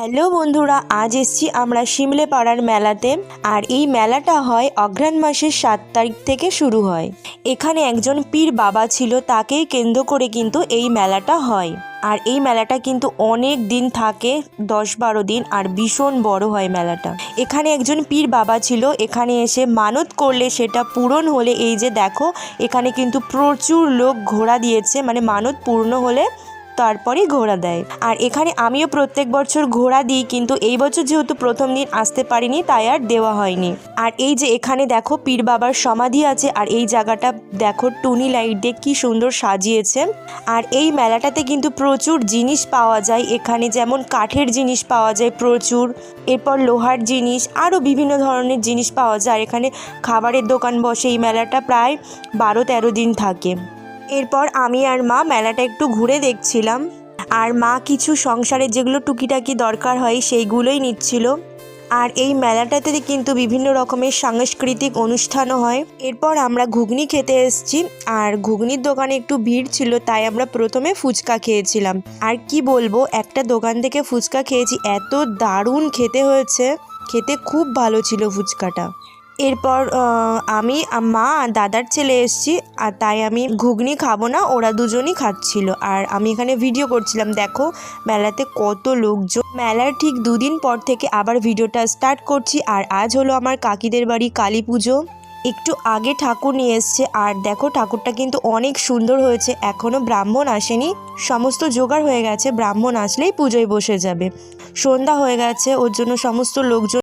Hello বন্ধুরা, আজ এসছি আমরা শিমলে পাড়ার মেলাতে, আর এই মেলাটা হয় অঘ্রাণ মাসের সাত তারিখ থেকে শুরু হয়। এখানে একজন পীর বাবা ছিল, তাকেই কেন্দ্র করে কিন্তু এই মেলাটা হয়। আর এই মেলাটা কিন্তু অনেক দিন থাকে, দশ বারো দিন, আর ভীষণ বড় হয় মেলাটা। এখানে একজন পীর বাবা ছিল, এখানে এসে মানত করলে, সেটা পূরণ হলে, এই যে দেখো, এখানে কিন্তু প্রচুর লোক ঘোড়া দিয়েছে মানে মানত পূর্ণ হলে তারপরেই ঘোড়া দেয়। আর এখানে আমিও প্রত্যেক বছর ঘোড়া দিই, কিন্তু এই বছর যেহেতু প্রথম দিন আসতে পারিনি, তাই আর দেওয়া হয়নি। আর এই যে এখানে দেখো পীর বাবার সমাধি আছে, আর এই জায়গাটা দেখো টুনি লাইট দিয়ে কি সুন্দর সাজিয়েছে। আর এই মেলাটাতে কিন্তু প্রচুর জিনিস পাওয়া যায়, এখানে যেমন কাঠের জিনিস পাওয়া যায় প্রচুর, এরপর লোহার জিনিস, আরও বিভিন্ন ধরনের জিনিস পাওয়া যায়। আর এখানে খাবারের দোকান বসে এই মেলাটা প্রায় বারো তেরো দিন থাকে। এরপর আমি আর মা মেলাটা একটু ঘুরে দেখছিলাম। আর মা কিছু সংসারে যেগুলো টুকিটাকি দরকার হয় সেইগুলোই নিচ্ছিল। আর এই মেলাটাতে কিন্তু বিভিন্ন রকমের সাংস্কৃতিক অনুষ্ঠানও হয়। এরপর আমরা ঘুগনি খেতে এসেছি। আর ঘুগনির দোকানে একটু ভিড় ছিল, তাই আমরা প্রথমে ফুচকা খেয়েছিলাম। আর কি বলব, একটা দোকান থেকে ফুচকা খেয়েছি, এত দারুণ খেতে হয়েছে। খেতে খুব ভালো ছিল ফুচকাটা। এরপর আমি মা দাদার ছেলে এসছি, আর তাই আমি ঘুগনি খাব না, ওরা দুজনই খাচ্ছিল। আর আমি এখানে ভিডিও করছিলাম, দেখো, মেলাতে কত লোকজন। মেলার ঠিক দুদিন পর থেকে আবার ভিডিওটা স্টার্ট করছি, আর আজ হলো আমার কাকিদের বাড়ি কালী পুজো। একটু আগে ঠাকুর নিয়ে এসছে, আর দেখো, ঠাকুরটা কিন্তু অনেক সুন্দর হয়েছে এখনও ব্রাহ্মণ আসেনি। সমস্ত জোগাড় হয়ে গেছে, ব্রাহ্মণ আসলেই পুজোয় বসে যাবে। সন্ধ্যা হয়ে গেছে, ওর জন্য সমস্ত লোকজন